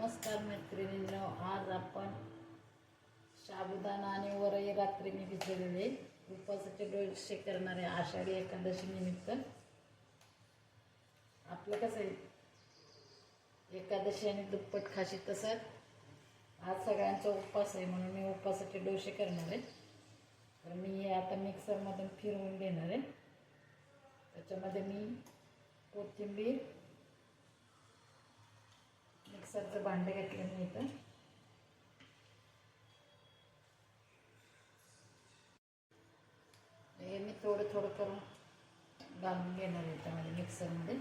नमस्कार मैत्रिणींनो आज आपण साबुदाणा आणि वरई रात्री मी भिजवलेले उपवासाचे डोसे करणारे आषाढी एकादशी निमित्त. आपलं कसं आहे? एकादशी आणि दुप्पट खाशी तसं आज सगळ्यांचा उपवास आहे म्हणून मी उपवासाचे डोसे करणार आहे. तर मी हे आता मिक्सरमधून फिरवून घेणार आहे. त्याच्यामध्ये मी कोथिंबीर मिक्सरचं भांडं घेतलं मी इथं. हे मी थोडं थोडं करून घालून घेणार आहे त्यामध्ये मिक्सरमध्ये.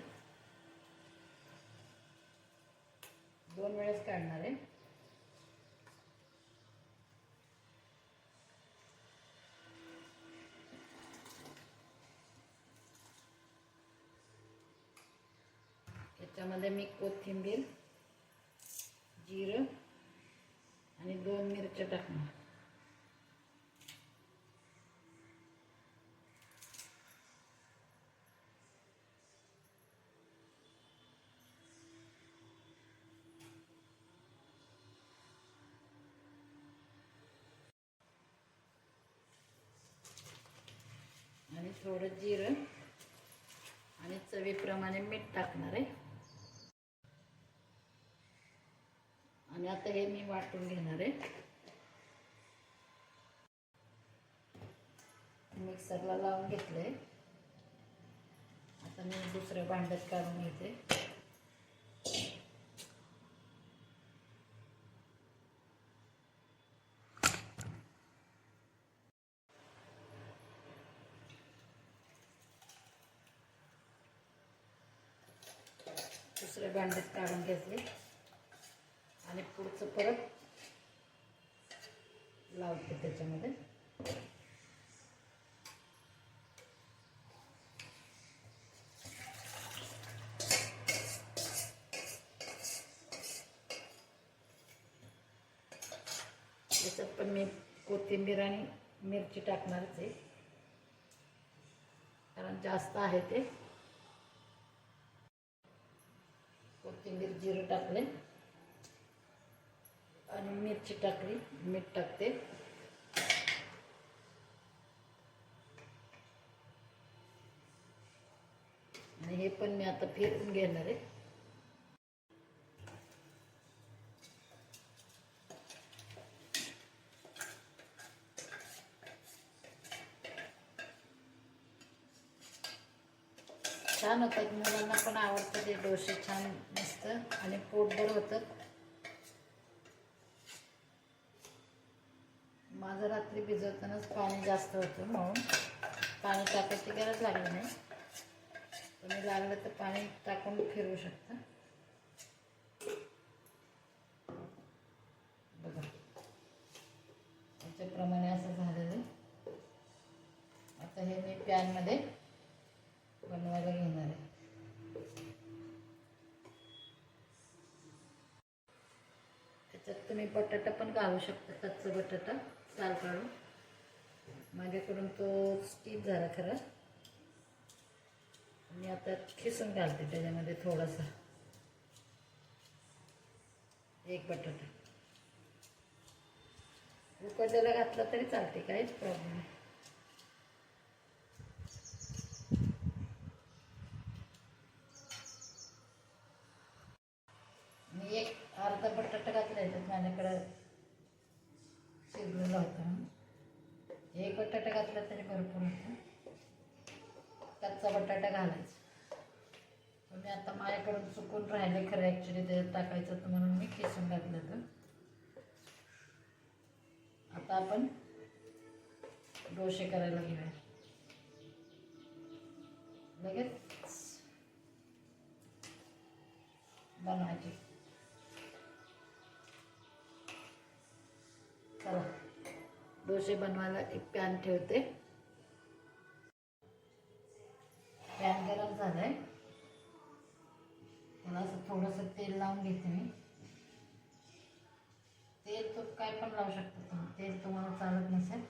दोन वेळेस काढणार आहे. त्याच्यामध्ये मी कोथिंबीर जिरं आणि दोन मिरच्या टाकणार. आणि थोडं जिरं आणि चवीप्रमाणे मीठ टाकणार आहे. आणि आता हे मी वाटून घेणार आहे. मिक्सरला लावून घेतलंय. आता मी दुसऱ्या भांड्यात काढून घेते. दुसऱ्या भांड्यात काढून घेतले आणि पुढचं परत लावते त्याच्यामध्ये. त्याच्यात पण मी कोथिंबीर आणि मिरची टाकणारच आहे. कारण जास्त आहे ते. कोथिंबीर जिरं टाकले आणि मिरची टाकली मीठ टाकते. आणि हे पण मी आता फिरून घेणार आहे. छान होतात मुलांना पण आवडतं ते डोसे छान मस्त. आणि पोटभर होतं. माझं रात्री भिजवतानाच पाणी जास्त होतं म्हणून पाणी टाकायची गरज लागली नाही. तुम्ही लागलं तर पाणी टाकून फिरवू शकता. बघा. त्याच्याप्रमाणे असं झालेलं आहे. आता हे मी पॅनमध्ये बनवायला घेणार आहे. त्याच्यात तुम्ही बटाटा पण घालू शकता कच्चा बटाटा. साल काढू माझ्याकडून तो स्टीप झाला खरं. मी आता खिसून घालते त्याच्यामध्ये थोडासा. एक बटाटा. उकडलेला घातला तरी चालते काहीच प्रॉब्लेम नाही मी एक अर्धा बटाटा घातला याच्यात माझ्याकडं शिजलेला होता म्हणून एक बटाटा घातला तरी भरपूर होतं कच्चा बटाटा घालायचा. मी आता माझ्याकडून चुकून राहिले खरं ॲक्च्युली ते टाकायचं म्हणून मी खिसून घातलं होतं. आता आपण डोसे करायला घेऊया. लगेच. बनवायचे. चला. डोसे बनवायला एक पॅन ठेवते. पॅन गरम आहे त्याला असं थोडंसं तेल लावून घेते मी. तेल तो काय पण लावू शकता तुम्ही. तेल तुम्हाला चालत नसेल.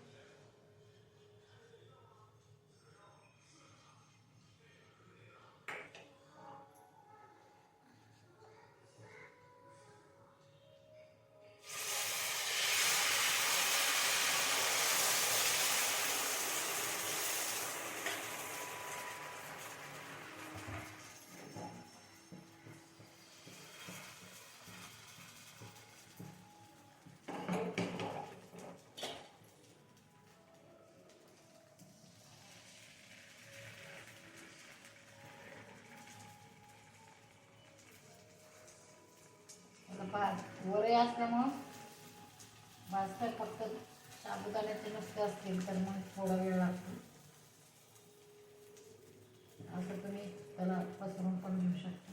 फार वरे असल्यामुळं भाजतात फक्त साबुदाण्याचे नुसते असतील तर मग थोडा वेळ लागतो. असं तुम्ही त्याला पसरून पण घेऊ शकता.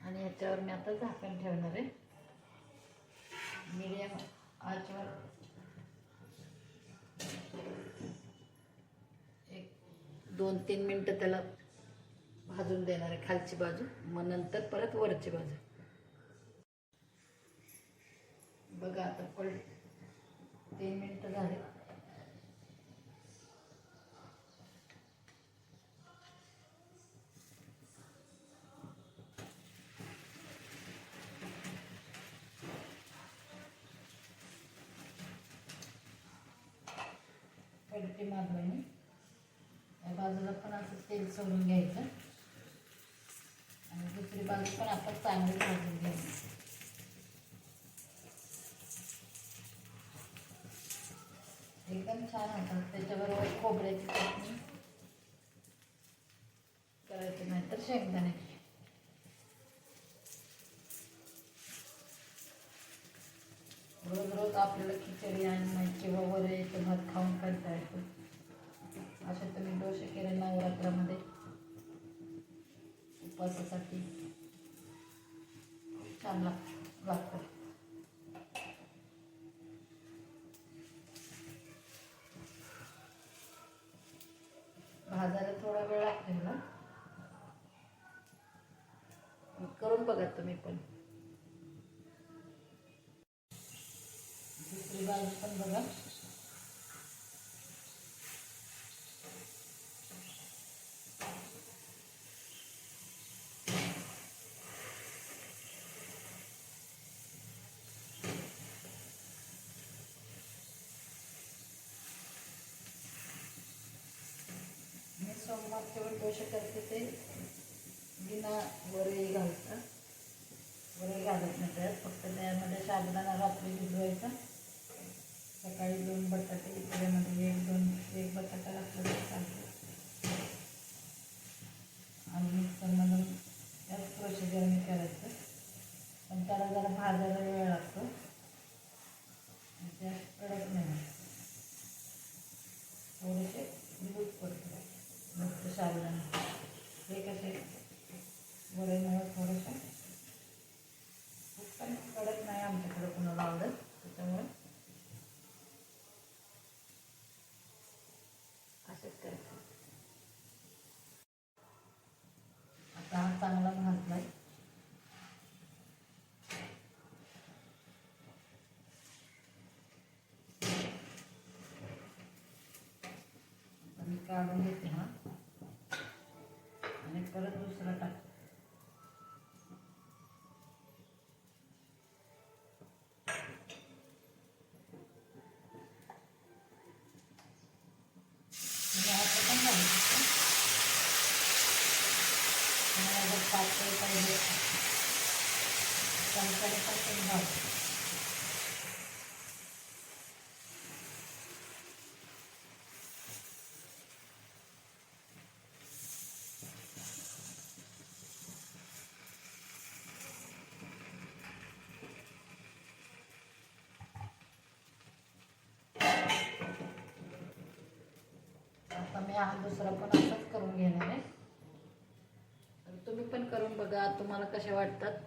आणि याच्यावर मी आता झाकण ठेवणार आहे. मीडियम आचवर दोन तीन मिनटं त्याला भाजून देणार आहे खालची बाजू मग नंतर परत वरची बाजू. बघा आता पळ तीन मिनटं झाले. पलटी माधवानी बाजूला पण असं तेल सोडून घ्यायचं. आणि दुसरी बाजू पण आपण चांगली भाजून घ्यायची. एकदम छान होतात. त्याच्याबरोबर खोबऱ्याची चटणी करायची नाही तर शेंगदाण्याची रोज रोज आपल्याला खिचडी आणि किंवा वरेचं भात खाऊन करता येतो. असे तुम्ही डोसे केले नवरात्रामध्ये. उपवासासाठी. छान लाग लागतं. भाजायला थोडा वेळ लागतो ना? करून बघा तुम्ही पण. दुसरी बाजू पण बघा मी सोमवारचे डोसे करते ते बिना वरई घालतात. वरई घालत नाही त्यात. फक्त त्यामध्ये साबुदाणा रात्री भिजवायचा. सकाळी दोन बटाटे त्याच्यामध्ये एक दोन एक बटाटा लागला चालतो. आणि मिक्सरमधून त्याच प्रोसिजरने करायचं. पण त्याला जरा भाजायला वेळ लागतो. त्यात कडक नाही. थोडेसे दूध पडतो नुसतं हे कसे वड्यामुळे थोडंसं पण कडक नाही आमच्याकडे कुणाला आवडत त्याच्यामुळे असंच करायचं आता हा चांगला घातलाय. काढून घेते हा. म्हणजे असं पण घालू शकतो. जर पातळ पाहिजे चमच्याने पण घालू शकता. आता मी हा दुसरा पण असंच करून घेणार आहे. तर तुम्ही पण करून बघा तुम्हाला कशा वाटतात.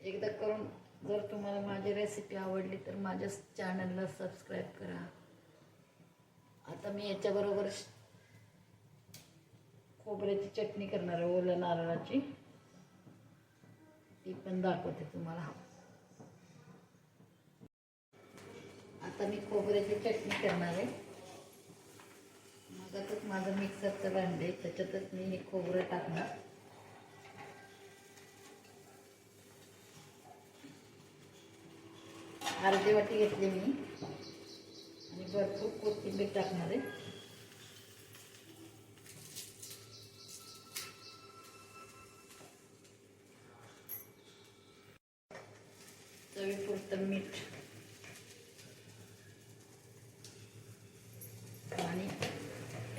एकदा करून जर तुम्हाला माझी रेसिपी आवडली तर माझ्या चॅनलला सबस्क्राईब करा. आता मी याच्याबरोबर श- खोबऱ्याची चटणी करणार आहे ओल्या नारळाची. ती पण दाखवते तुम्हाला. आता मी खोबऱ्याची चटणी करणार आहे. त्याच्यातच माझं मिक्सरचं भांडे त्याच्यातच मी हे खोबरं टाकणार. अर्धी वाटी घेतली मी. आणि भरपूर कोथिंबीर टाकणार आहे.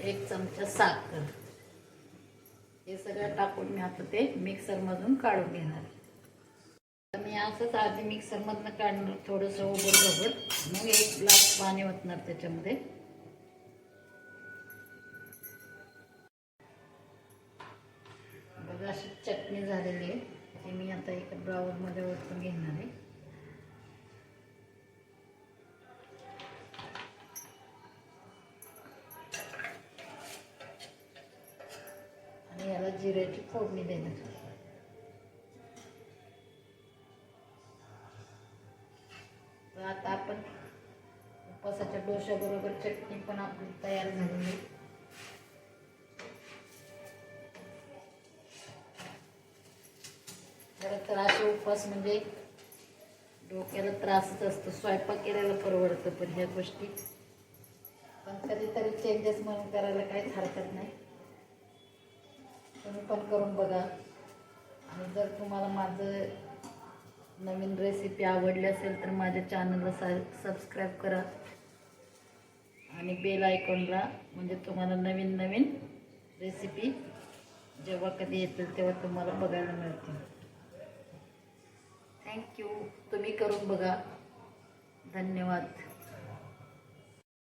एक चमचा साखर. हे सगळं टाकून मी आता ते मिक्सरमधून काढून घेणार तर मी असंच आधी मिक्सरमधनं काढणार थोडंसं उघड गबड मग एक ग्लास पाणी ओतणार त्याच्यामध्ये. बघा अशी चटणी झालेली आहे. ती मी आता एका ब्राऊनमध्ये ओतून घेणार आहे. फोडणी देणार. तर आता आपण उपवासाच्या डोश्याबरोबर चटणी पण आपली तयार झालेली खरं तर असे उपवास म्हणजे डोक्याला त्रासच असतो स्वयंपाक केलेला परवडतं पण ह्या गोष्टी. पण कधीतरी चेंजेस म्हणून करायला काहीच हरकत नाही. तुम्ही पण करून बघा. आणि जर तुम्हाला माझं नवीन रेसिपी आवडली असेल तर माझ्या चॅनलला सा सबस्क्राईब करा. आणि बेल आयकॉनला म्हणजे तुम्हाला नवीन नवीन रेसिपी जेव्हा कधी येतील तेव्हा तुम्हाला बघायला मिळतील. थँक्यू तुम्ही करून बघा. धन्यवाद.